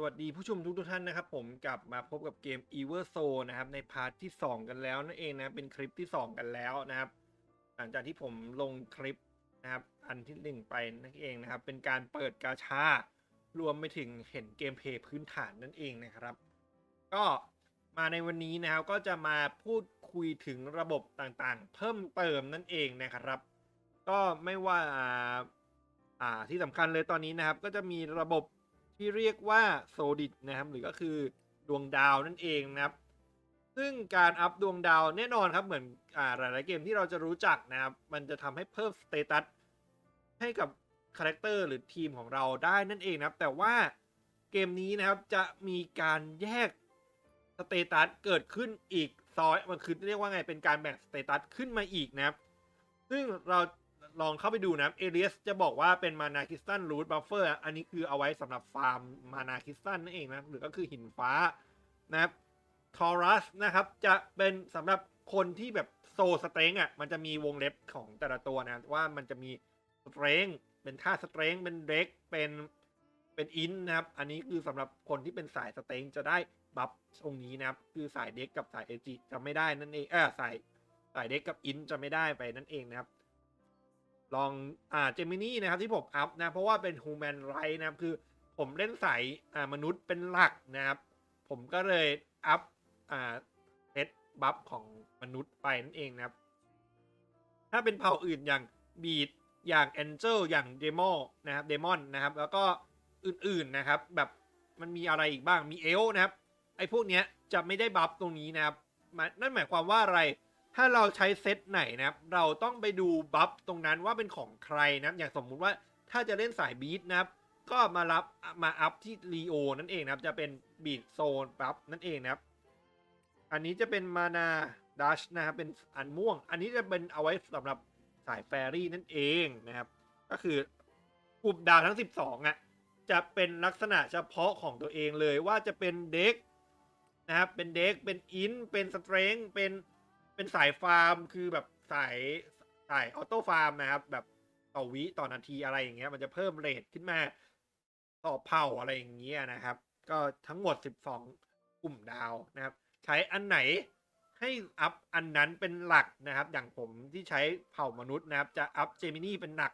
สวัสดีผู้ชมทุกทุกท่านนะครับ ผมกลับมาพบกับเกม e v e r s o นะครับในพาร์ทที่ 2 กันแล้วนั่นเองนะเป็นคลิปที่ 2 กันแล้วนะครับ หลังจากที่ผมลงคลิปนะครับ อันที่ 1 ไปนั่นเองนะครับ เป็นการเปิดกาชารวมไปถึงเห็นเกมเพย์พื้นฐานนั่นเองนะครับ ก็มาในวันนี้นะครับก็จะมาพูดคุยถึงระบบต่างๆ เพิ่มเติมนั่นเองนะครับ ก็ไม่ว่าอ่าอ่าที่สำคัญเลยตอนนี้นะครับ ก็จะมีระบบ ที่เรียกว่าโซดิ d นะครับ หรือก็คือดวงดาวนั่นเองนะครับ ซึ่งการอัพดวงดาวแน่นอนครับเหมือนอ่าหลาย ๆ เกมที่เราจะรู้จักนะครับ มันจะทำให้เพิ่มสเตตัสให้กับคาแรคเตอร์หรือทีมของเราได้นั่นเองนะครับ แต่ว่าเกมนี้นะครับจะมีการแยกสเตตัสเกิดขึ้นอีกซอยมันคือเรียกว่าไงเป็นการแบ่งสเตตัสขึ้นมาอีกนะครับ ซึ่งเรา ลองเข้าไปดูนะครับเอเลียสจะบอกว่าเป็นมานาคิสตันรูทบัฟเฟอร์อันนี้คือเอาไว้สำหรับฟาร์มมานาคิสตันนั่นเองนะ หรือก็คือหินฟ้านะครับทอรัสนะครับ จะเป็นสำหรับคนที่แบบโซสเตรงอะ มันจะมีวงเล็บของแต่ละตัวนะ ว่ามันจะมีสเตรงเป็นท่าสเตรงเป็นเด็กเป็นเป็นอินนะครับ อันนี้คือสำหรับคนที่เป็นสายสเตรงจะได้บัฟตรงนี้นะครับ คือสายเด็กกับสายเอจิจะไม่ได้นั่นเองเออสายสายเด็กกับอินจะไม่ได้ไปนั่นเองนะครับ ลองอ่าเจมินี่นะครับที่ผมอัพนะเพราะว่าเป็นฮูแมนไรนะครับคือผมเล่นสายอ่ามนุษย์เป็นหลักนะครับ ผมก็เลยอัพอ่าเซตบัฟของมนุษย์ไปนั่นเองนะครับ ถ้าเป็นเผ่าอื่นอย่างบีดอย่างแองเจลอย่างเดโมนะครับเดมอนนะครับ แล้วก็อื่นๆนะครับ แบบมันมีอะไรอีกบ้างมีเอลนะครับ ไอ้พวกเนี้ยจะไม่ได้บัฟตรงนี้นะครับนั่นหมายความว่าอะไร ถ้าเราใช้เซตไหนนะครับ เราต้องไปดูบัฟตรงนั้นว่าเป็นของใครนะครับ อย่างสมมุติว่าถ้าจะเล่นสายบีทนะครับ ก็มารับมาอัพที่รีโอนั่นเองนะครับ จะเป็นบีทโซนบัฟนั่นเองนะครับ อันนี้จะเป็นมานาดัชนะครับ เป็นอันม่วง อันนี้จะเป็นเอาไว้สำหรับสายแฟรี่นั่นเองนะครับ ก็คือกลุ่มดาวทั้ง 12อะจะเป็นลักษณะเฉพาะของตัวเองเลยว่าจะเป็นเด็กนะครับ เป็นเด็ก เป็นอิน เป็นสเตรงเป็น เป็นสายฟาร์มคือแบบสายสายออโต้ฟาร์มนะครับ แบบต่อวิต่อนาทีอะไรอย่างเงี้ย มันจะเพิ่มเรทขึ้นมาต่อเผ่าอะไรอย่างเงี้ยนะครับ ก็ทั้งหมด 12 กลุ่มดาวนะครับ ใช้อันไหนให้อัพอันนั้นเป็นหลักนะครับ อย่างผมที่ใช้เผ่ามนุษย์นะครับ จะอัพเจมินี่เป็นหนัก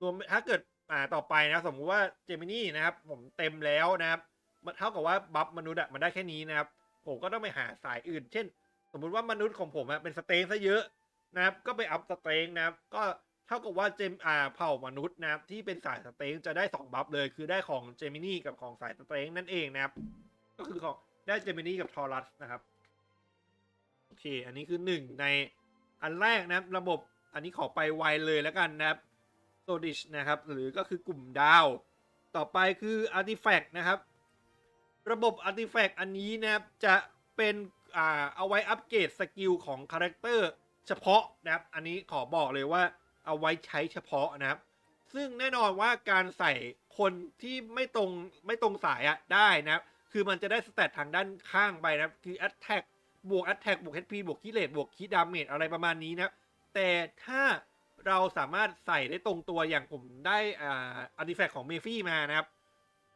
รวมถ้าเกิดอ่าต่อไปนะสมมุติว่าเจมินี่นะครับ ผมเต็มแล้วนะครับมันเท่ากับว่าบัฟมนุษย์อะมันได้แค่นี้นะครับ ผมก็ต้องไปหาสายอื่น เช่น สมมุติว่ามนุษย์ของผมอะเป็นสเตงซะเยอะนะครับ ก็ไปอัพสเตงนะครับ ก็เท่ากับว่าเจมอ่าเผ่ามนุษย์นะครับ ที่เป็นสายสเตงจะได้สองบัฟเลย คือได้ของเจมินี่กับของสายสเตงนั่นเองนะครับ ก็คือของได้เจมินี่กับทอรัสนะครับโอเค อันนี้คือหนึ่งในอันแรกนะครับ ระบบอันนี้ขอไปไวเลยแล้วกันนะครับโซดิชนะครับ หรือก็คือกลุ่มดาว ต่อไปคืออาร์ติแฟกต์นะครับ ระบบอาร์ติแฟกต์อันนี้นะครับจะเป็น อ่าเอาไว้อัปเกรดสกิลของคาแรคเตอร์เฉพาะนะครับ อันนี้ขอบอกเลยว่าเอาไว้ใช้เฉพาะนะครับ ซึ่งแน่นอนว่าการใส่คนที่ไม่ตรงไม่ตรงสายอะได้นะครับ คือมันจะได้สเตตทางด้านข้างไปนะครับคือ Attack บวก Attack บวก HP บวกคิเลตบวกคิดามเมจอะไรประมาณนี้นะครับแต่ถ้าเราสามารถใส่ได้ตรงตัวอย่างผมได้อ่าอาร์ติแฟกต์ของเมฟี่มานะครับ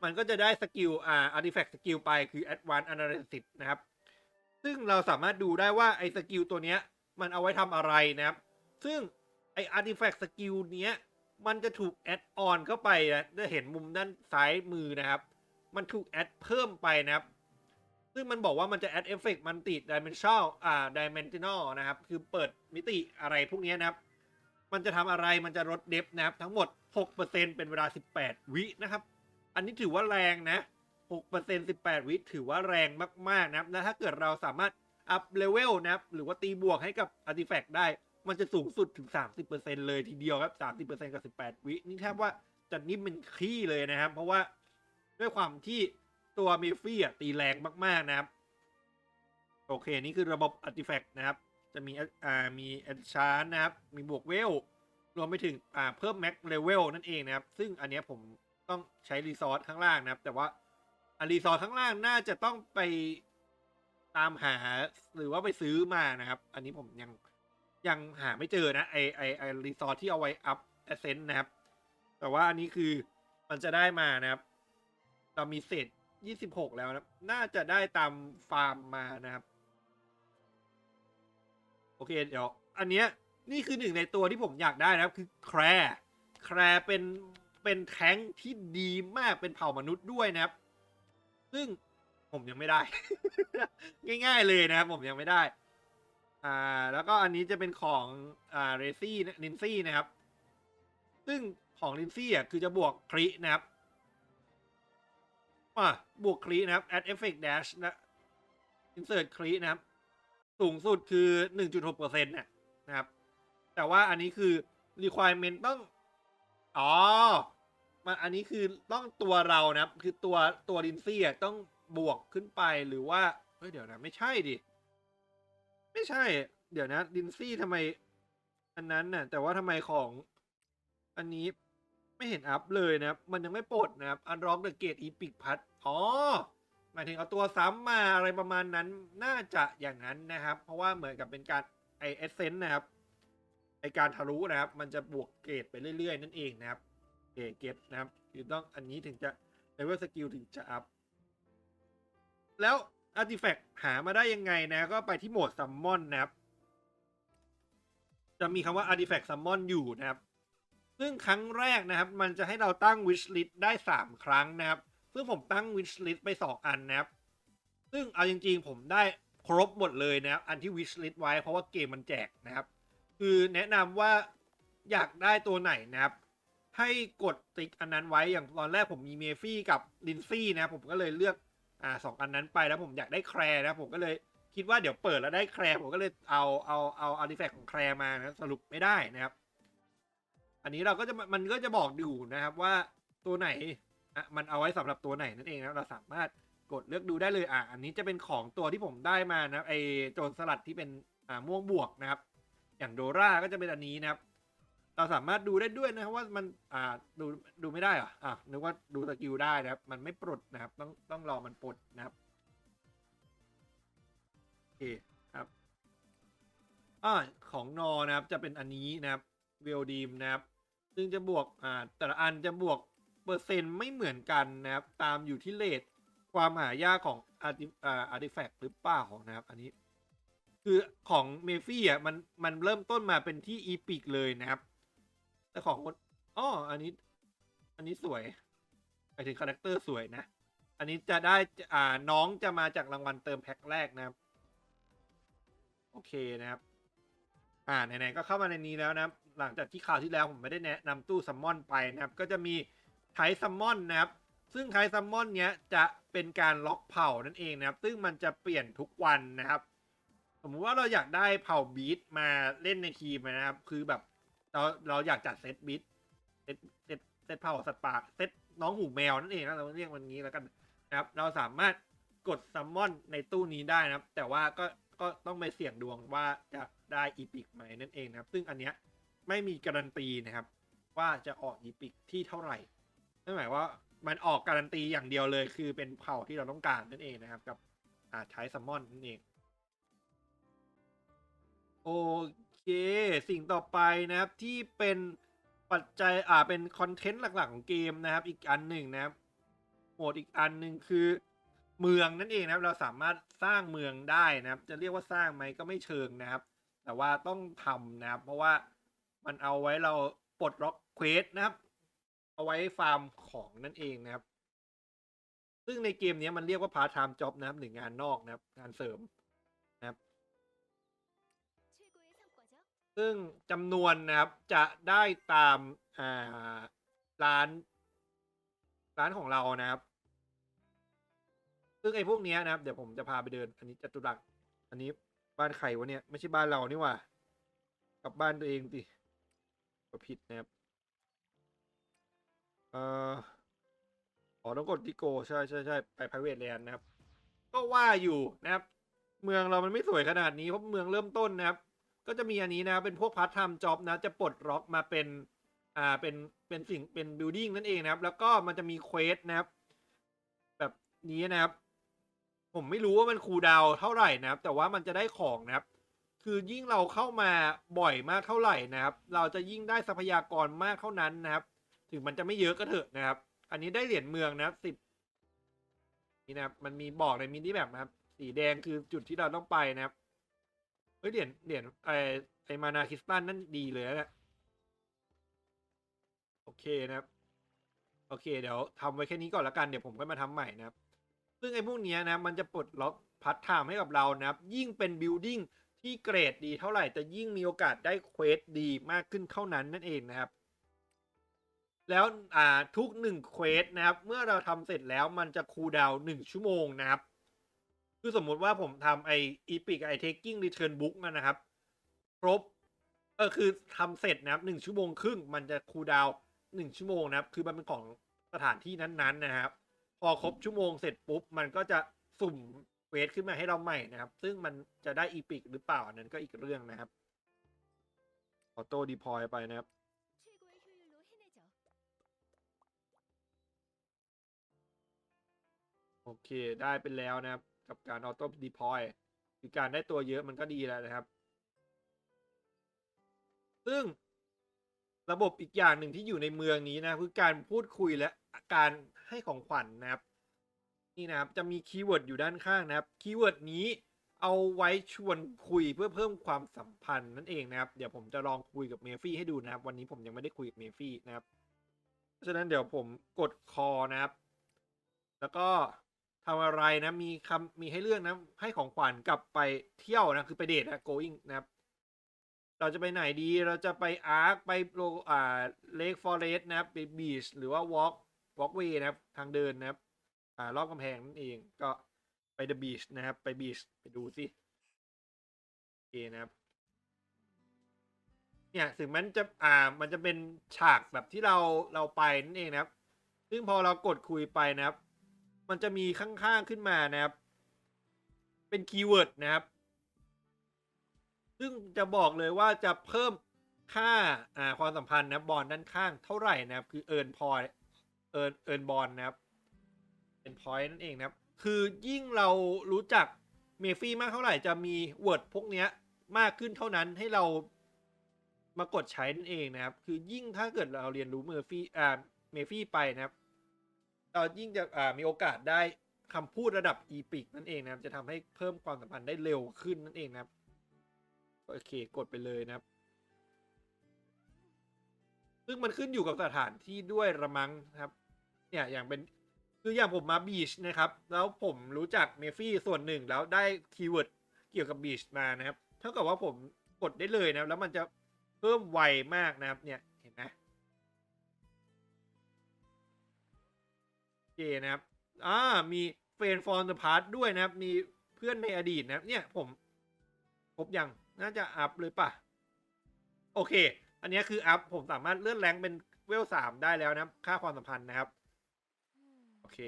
มันก็จะได้สกิลอ่าอาร์ติแฟกต์สกิลไปคือ Advanced Analysis นะครับ ซึ่งเราสามารถดูได้ว่าไอ้สกิลตัวเนี้ย มันเอาไว้ทำอะไรนะครับ ซึ่งไอ้อาร์ติแฟกต์สกิลเนี้ย มันจะถูกแอดออนเข้าไปนะจะเห็นมุมด้านซ้ายมือนะครับ มันถูกแอดเพิ่มไปนะครับ ซึ่งมันบอกว่ามันจะแอดเอฟเฟกต์มันติดดิเมนชัลอ่าดิเมนชันนะครับ คือเปิดมิติอะไรพวกนี้นะครับ มันจะทำอะไรมันจะลดเดฟนะครับ ทั้งหมด 6%เป็นเวลา 18 วินะครับ อันนี้ถือว่าแรงนะ 6% 18 วิถือว่าแรงมาก ๆ นะครับและถ้าเกิดเราสามารถอัพเลเวลนะครับ หรือว่าตีบวกให้กับอาร์ติแฟกต์ได้ มันจะสูงสุดถึง 30%เลยทีเดียวครับ 30%กับ 18 วิ นี่แทบว่าจะนิ่มเป็นขี้เลยนะครับ เพราะว่าด้วยความที่ตัวมิฟี่อะตีแรงมาก ๆ นะครับ โอเค นี่คือระบบอาร์ติแฟกต์นะครับ จะมีอ่ามีแอดชานนะครับ มีบวกเวล รวมไปถึงอ่าเพิ่มแม็กเลเวลนั่นเองนะครับ ซึ่งอันนี้ผมต้องใช้รีซอสข้างล่างนะครับ แต่ว่า อรีซอสข้างล่างน่าจะต้องไปตามหาหรือว่าไปซื้อมานะครับ อันนี้ผมยังยังหาไม่เจอนะไอไอไอรีซอสที่เอาไว้อัพแอเซนต์นะครับ แต่ว่าอันนี้คือมันจะได้มานะครับ เรามีเศษยี่สิบหกแล้วนะ น่าจะได้ตามฟาร์มมานะครับ โอเคเดี๋ยวอันเนี้ยนี่คือหนึ่งในตัวที่ผมอยากได้นะครับ คือแคร์แคร์เป็นเป็นแท้งที่ดีมากเป็นเผ่ามนุษย์ด้วยนะครับ ซึ่งผมยังไม่ได้ ง่าย ๆ เลยนะครับ ผมยังไม่ได้ อ่า แล้วก็อันนี้จะเป็นของ อ่า เรซี่ลินซี่นะครับ ซึ่งของลินซี่อะคือจะบวกครินะครับอะบวกคลีนะครับ add effect dash นะ insert คลีนะครับ สูงสุดคือ 1.6%นะนะครับ แต่ว่าอันนี้คือ requirement ต้อง อ๋อ มันอันนี้คือต้องตัวเรานะครับคือตัวตัวลินซี่อะต้องบวกขึ้นไปหรือว่าเฮ้ยเดี๋ยวนะ ไม่ใช่ดิ ไม่ใช่ เดี๋ยวนะลินซี่ทำไม อันนั้นน่ะ แต่ว่าทำไมของอันนี้ไม่เห็นอัพเลยนะครับมันยังไม่ปลดนะครับ Unlock the Gate Epic Path อ๋อหมายถึงเอาตัวซ้ำมาอะไรประมาณนั้นน่าจะอย่างนั้นนะครับ เพราะว่าเหมือนกับเป็นการไอเอเซนนะครับไอการทะลุนะครับ มันจะบวกเกรดไปเรื่อยๆ นั่นเองนะครับ เกรดเกรดนะครับ คือต้องอันนี้ถึงจะเลเวลสกิลถึงจะอัพ แล้วอาร์ติแฟกต์หามาได้ยังไงนะ ก็ไปที่โหมดซัมมอนนะครับ จะมีคำว่า Artifact Summon อยู่นะครับ ซึ่งครั้งแรกนะครับ มันจะให้เราตั้ง wish list ได้ 3 ครั้งนะครับ ซึ่งผมตั้ง wish list ไป 2 อันนะครับ ซึ่งเอาจริงๆผมได้ครบหมดเลยนะครับ อันที่ wish list ไว้เพราะว่าเกมมันแจกนะครับ คือแนะนำว่าอยากได้ตัวไหนนะครับ ให้กดติ๊กอันนั้นไว้อย่างตอนแรกผมมีเมฟี่กับลินซี่นะ ผมก็เลยเลือกอ่าสองอันนั้นไปแล้วผมอยากได้แคร์นะผมก็เลยคิดว่าเดี๋ยวเปิดแล้วได้แคร์ผมก็เลยเอาเอาเอาอาร์ติแฟกต์ของแคร์มานะสรุปไม่ได้นะครับ อันนี้เราก็จะมันก็จะบอกอยู่นะครับว่าตัวไหนอะมันเอาไว้สำหรับตัวไหนนั่นเองนะเราสามารถกดเลือกดูได้เลยอะอันนี้จะเป็นของตัวที่ผมได้มานะไอโจรสลัดที่เป็นอ่าม่วงบวกนะครับ อย่างโดราก็จะเป็นอันนี้นะครับ เราสามารถดูได้ด้วยนะครับว่ามันอ่าดูดูไม่ได้เหรออะนึกว่าดูสกิลได้นะครับ มันไม่ปลดนะครับ ต้องต้องรอมันปลดนะครับโอเคครับอ่าของนอนะครับจะเป็นอันนี้นะครับเวลดีมนะครับ ซึ่งจะบวกอ่าแต่ละอันจะบวกเปอร์เซ็นต์ไม่เหมือนกันนะครับ ตามอยู่ที่เลทความหายากของอาร์ติอ่าอาร์ติแฟกต์หรือเปล่านะครับ อันนี้ คือของเมฟี่อะมันมันเริ่มต้นมาเป็นที่อีพิกเลยนะครับ แต่ของคนอ๋ออันนี้ อันนี้สวยไปถึงคาแรคเตอร์สวยนะ อันนี้จะได้อ่าน้องจะมาจากรางวัลเติมแพ็คแรกนะครับ โอเคนะครับ อ่าไหนๆก็เข้ามาในนี้แล้วนะครับ หลังจากที่ข่าวที่แล้วผมไม่ได้แนะนำตู้ซัมมอนไปนะครับ ก็จะมีไทซัมมอนนะครับ ซึ่งไทซัมมอนเนี้ยจะเป็นการล็อกเผ่านั่นเองนะครับ ซึ่งมันจะเปลี่ยนทุกวันนะครับ สมมุติว่าเราอยากได้เผ่าบีทมาเล่นในทีมนะครับ คือแบบ เราเราอยากจัดเซตบีทเซตเซตเซตเผ่าสัตว์ป่าเซตน้องหูแมวนั่นเองนะเราเรียกมันงี้แล้วกันนะครับ เราสามารถกดซัมมอนในตู้นี้ได้นะครับ แต่ว่าก็ก็ต้องไปเสี่ยงดวงว่าจะได้อีพิกไหมนั่นเองนะครับ ซึ่งอันเนี้ยไม่มีการันตีนะครับ ว่าจะออกอีพิกที่เท่าไหร่นั่นหมายว่ามันออกการันตีอย่างเดียวเลย คือเป็นเผ่าที่เราต้องการนั่นเองนะครับ กับอาใช้ซัมมอนนั่นเองโอ เค สิ่งต่อไปนะครับที่เป็นปัจจัยอ่าเป็นคอนเทนต์หลักๆของเกมนะครับ อีกอันหนึ่งนะครับโหมดอีกอันหนึ่งคือเมืองนั่นเองนะครับ เราสามารถสร้างเมืองได้นะครับ จะเรียกว่าสร้างไหมก็ไม่เชิงนะครับ แต่ว่าต้องทำนะครับ เพราะว่ามันเอาไว้เราปลดล็อกเควสนะครับ เอาไว้ฟาร์มของนั่นเองนะครับ ซึ่งในเกมนี้มันเรียกว่าพาร์ทไทม์จ็อบนะครับหรืองานนอกนะครับ งานเสริม ซึ่งจำนวนนะครับจะได้ตามอ่าร้าน ร้านของเรานะครับ ซึ่งไอ้พวกเนี้ยนะครับ เดี๋ยวผมจะพาไปเดิน อันนี้จตุรัสอันนี้บ้านใครวะเนี่ย ไม่ใช่บ้านเรานี่หว่า กลับบ้านตัวเองสิก็ผิดนะครับเอ่ออ๋อต้องกดที่โก ใช่ใช่ใช่ไป private land นะครับ ก็ว่าอยู่นะครับ เมืองเรามันไม่สวยขนาดนี้เพราะเมืองเริ่มต้นนะครับ ก็จะมีอันนี้นะเป็นพวกพาร์ทไทม์จ็อบนะจะปลดล็อกมาเป็นอ่าเป็นเป็นสิ่งเป็นบิลดิ้งนั่นเองนะครับ แล้วก็มันจะมีเควสนะครับ แบบนี้นะครับ ผมไม่รู้ว่ามันคูดาวเท่าไหร่นะครับ แต่ว่ามันจะได้ของนะครับ คือยิ่งเราเข้ามาบ่อยมากเท่าไหร่นะครับ เราจะยิ่งได้ทรัพยากรมากเท่านั้นนะครับ ถึงมันจะไม่เยอะก็เถอะนะครับ อันนี้ได้เหรียญเมืองนะสิบนี่นะครับมันมีบอกในมินิแบบนะครับ สีแดงคือจุดที่เราต้องไปนะครับ ฮ้ยเหรียญเหรียญไอไอมานาคิสตันนั่นดีเลยนะเนี่ยโอเคนะครับ โอเค เดี๋ยวทำไว้แค่นี้ก่อนละกันเดี๋ยวผมก็มาทำใหม่นะครับ ซึ่งไอพวกเนี้ยนะมันจะปลดล็อกพัฒไทม์ให้กับเรานะครับ ยิ่งเป็นบิลดิ้งที่เกรดดีเท่าไหร่จะยิ่งมีโอกาสได้เควสดีมากขึ้นเท่านั้นนั่นเองนะครับ แล้วอ่าทุกหนึ่งเควสนะครับ เมื่อเราทำเสร็จแล้วมันจะคูลดาวน์หนึ่งชั่วโมงนะครับ คือสมมุติว่าผมทำไออีพิกไอเทคกิ้งรีเทิร์นบุ๊กนะครับ ครบเออคือทำเสร็จนะครับหนึ่งชั่วโมงครึ่ง มันจะคูลดาวหนึ่งชั่วโมงนะครับ คือมันเป็นของสถานที่นั้นๆนะครับ พอครบชั่วโมงเสร็จปุ๊บ มันก็จะสุ่มเวสขึ้นมาให้เราใหม่นะครับ ซึ่งมันจะได้อีพิกหรือเปล่าอันนั้นก็อีกเรื่องนะครับออโต้ดีพอยไปนะครับโอเค ได้เป็นแล้วนะครับ กับการออโต้ดีพอยคือการได้ตัวเยอะมันก็ดีแล้วนะครับ ซึ่งระบบอีกอย่างหนึ่งที่อยู่ในเมืองนี้นะคือการพูดคุยและการให้ของขวัญนะครับ นี่นะครับจะมีคีย์เวิร์ดอยู่ด้านข้างนะครับคีย์เวิร์ดนี้เอาไว้ชวนคุยเพื่อเพิ่มความสัมพันธ์นั่นเองนะครับ เดี๋ยวผมจะลองคุยกับเมฟี่ให้ดูนะครับ วันนี้ผมยังไม่ได้คุยกับเมฟี่นะครับ เพราะฉะนั้นเดี๋ยวผมกดคอนะครับ แล้วก็ ทำอะไรนะ มีคำมีให้เลือกนะ ให้ของขวัญกลับไปเที่ยวนะ คือไปเดทนะ going นะครับ เราจะไปไหนดี เราจะไปอาร์ค ไปโลอ่าเลคฟอเรสต์นะครับ ไปบีช หรือว่าวอล์กวอล์กเวย์นะครับ ทางเดินนะครับ อ่ารอบกำแพงนั่นเอง ก็ไปเดอะบีชนะครับ ไปบีช ไปดูสิโอเคนะครับ เนี่ยถึงมันจะ อ่า มันจะเป็นฉากแบบที่เรา เราไปนั่นเองนะครับ ซึ่งพอเรากดคุยไปนะครับ มันจะมีข้างๆขึ้นมานะครับ เป็นคีย์เวิร์ดนะครับ ซึ่งจะบอกเลยว่าจะเพิ่มค่าอ่าความสัมพันธ์นะบอลด้านข้างเท่าไหร่นะครับ คือเอิร์นพอยเอิร์นเอิร์นบอลนะครับเป็นพอยนั่นเองนะครับ คือยิ่งเรารู้จักเมฟี่มากเท่าไหร่จะมีเวิร์ดพวกเนี้ยมากขึ้นเท่านั้นให้เรามากดใช้นั่นเองนะครับ คือยิ่งถ้าเกิดเราเรียนรู้เมอร์ฟี่อ่าเมฟี่ไปนะครับ เรายิ่งจะอ่ามีโอกาสได้คำพูดระดับอีพิกนั่นเองนะครับ จะทำให้เพิ่มความสัมพันธ์ได้เร็วขึ้นนั่นเองนะครับ โอเคกดไปเลยนะครับ ซึ่งมันขึ้นอยู่กับสถานที่ด้วยระมังนะครับ เนี่ยอย่างเป็นคืออย่างผมมาบีชนะครับ แล้วผมรู้จักเมฟี่ส่วนหนึ่งแล้วได้คีย์เวิร์ดเกี่ยวกับบีชมานะครับ เท่ากับว่าผมกดได้เลยนะครับแล้วมันจะเพิ่มไวมากนะครับเนี่ย เห็นไหมโอเคนะครับอ่ามีเฟนฟอร์ the past ด้วยนะครับ มีเพื่อนในอดีตนะครับเนี่ยผมครบยังน่าจะอัพเลยป่ะ โอเค อันนี้คืออัพผมสามารถเลื่อนแรงเป็นเวลสามได้แล้วนะค่าความสัมพันธ์นะครับ โอเค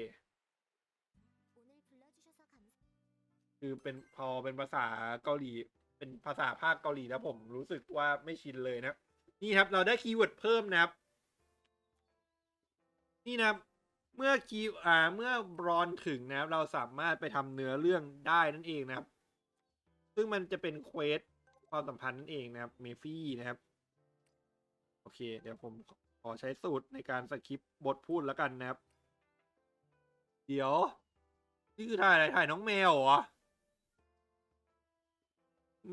คือเป็นพอเป็นภาษาเกาหลี เป็นภาษาภาคเกาหลีแล้วผมรู้สึกว่าไม่ชินเลยนะ นี่ครับเราได้คีย์เวิร์ดเพิ่มนะครับ นี่นะครับ เมื่อคีอ่าเมื่อบรอนถึงนะครับ เราสามารถไปทำเนื้อเรื่องได้นั่นเองนะครับ ซึ่งมันจะเป็นเควสความสัมพันธ์นั่นเองนะครับเมฟี่นะครับ โอเค เดี๋ยวผมขอใช้สูตรในการสคริปต์บทพูดแล้วกันนะครับ เดี๋ยว นี่คือถ่ายอะไรถ่ายน้องแมวเหรอ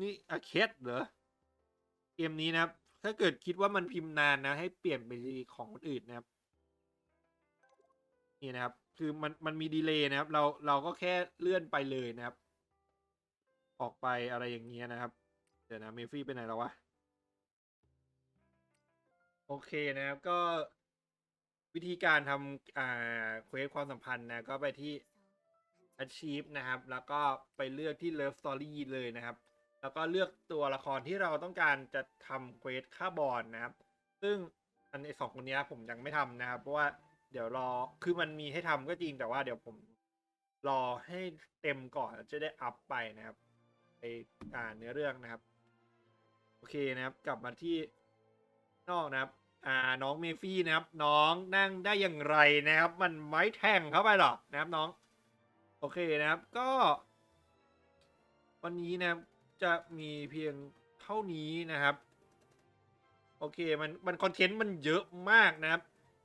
นี่อาเคสเหรอ เกมนี้นะครับ ถ้าเกิดคิดว่ามันพิมพ์นานนะ ให้เปลี่ยนไปของคนอื่นนะครับ นี่นะครับ คือมันมันมีดีเลย์นะครับ เราเราก็แค่เลื่อนไปเลยนะครับ ออกไปอะไรอย่างเงี้ยนะครับ เดี๋ยวนะเมฟี่ไปไหนแล้ววะ โอเคนะครับก็วิธีการทำอ่าเควสความสัมพันธ์นะก็ไปที่ achieve นะครับ แล้วก็ไปเลือกที่ love story เลยนะครับ แล้วก็เลือกตัวละครที่เราต้องการจะทำเควสค่าบอลนะครับ ซึ่งอันไอสองคนนี้ผมยังไม่ทำนะครับ เพราะว่า เดี๋ยวรอคือมันมีให้ทำก็จริงแต่ว่าเดี๋ยวผมรอให้เต็มก่อนจะได้อัพไปนะครับไปอ่านเนื้อเรื่องนะครับ โอเคนะครับ กลับมาที่นอกนะครับ อ่าน้องเมฟี่นะครับ น้องนั่งได้อย่างไรนะครับ มันไม้แทงเข้าไปหรอนะครับน้อง โอเคนะครับก็ วันนี้นะครับจะมีเพียงเท่านี้นะครับ โอเคมันมันคอนเทนต์มันเยอะมากนะครับ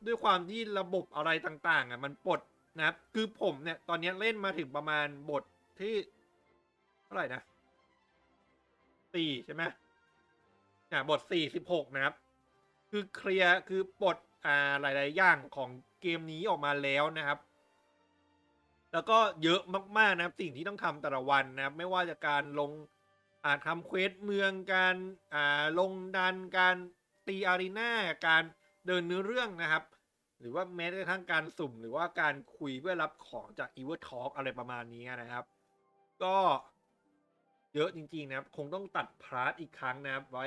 ด้วยความที่ระบบอะไรต่างๆอะมันปลดนะครับ คือผมเนี่ย ตอนนี้เล่นมาถึงประมาณบทที่เท่าไหร่นะสี่ใช่ไหมอ่าบทสี่สิบหกนะครับ คือเคลียร์คือบทอ่าหลาย ๆ อย่างของเกมนี้ออกมาแล้วนะครับ แล้วก็เยอะมาก ๆ นะครับ สิ่งที่ต้องทำแต่ละวันนะครับ ไม่ว่าจะการลงอ่าทำเควสเมืองการอ่าลงดันการตีอารีนาการ เดินเนื้อเรื่องนะครับ หรือว่าแม้กระทั่งการสุ่ม หรือว่าการคุยเพื่อรับของจาก e v e r Talk อะไรประมาณนี้นะครับ ก็เยอะจริง ๆ นะครับ คงต้องตัดพาร์ทอีกครั้งนะครับ ไว้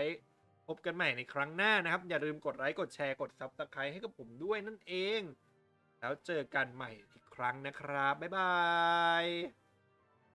พบกันใหม่ในครั้งหน้านะครับ อย่าลืมกดไลค์กดแชร์กด Subscribe ให้กับผมด้วยนั่นเอง แล้วเจอกันใหม่อีกครั้งนะครับ บ๊ายบาย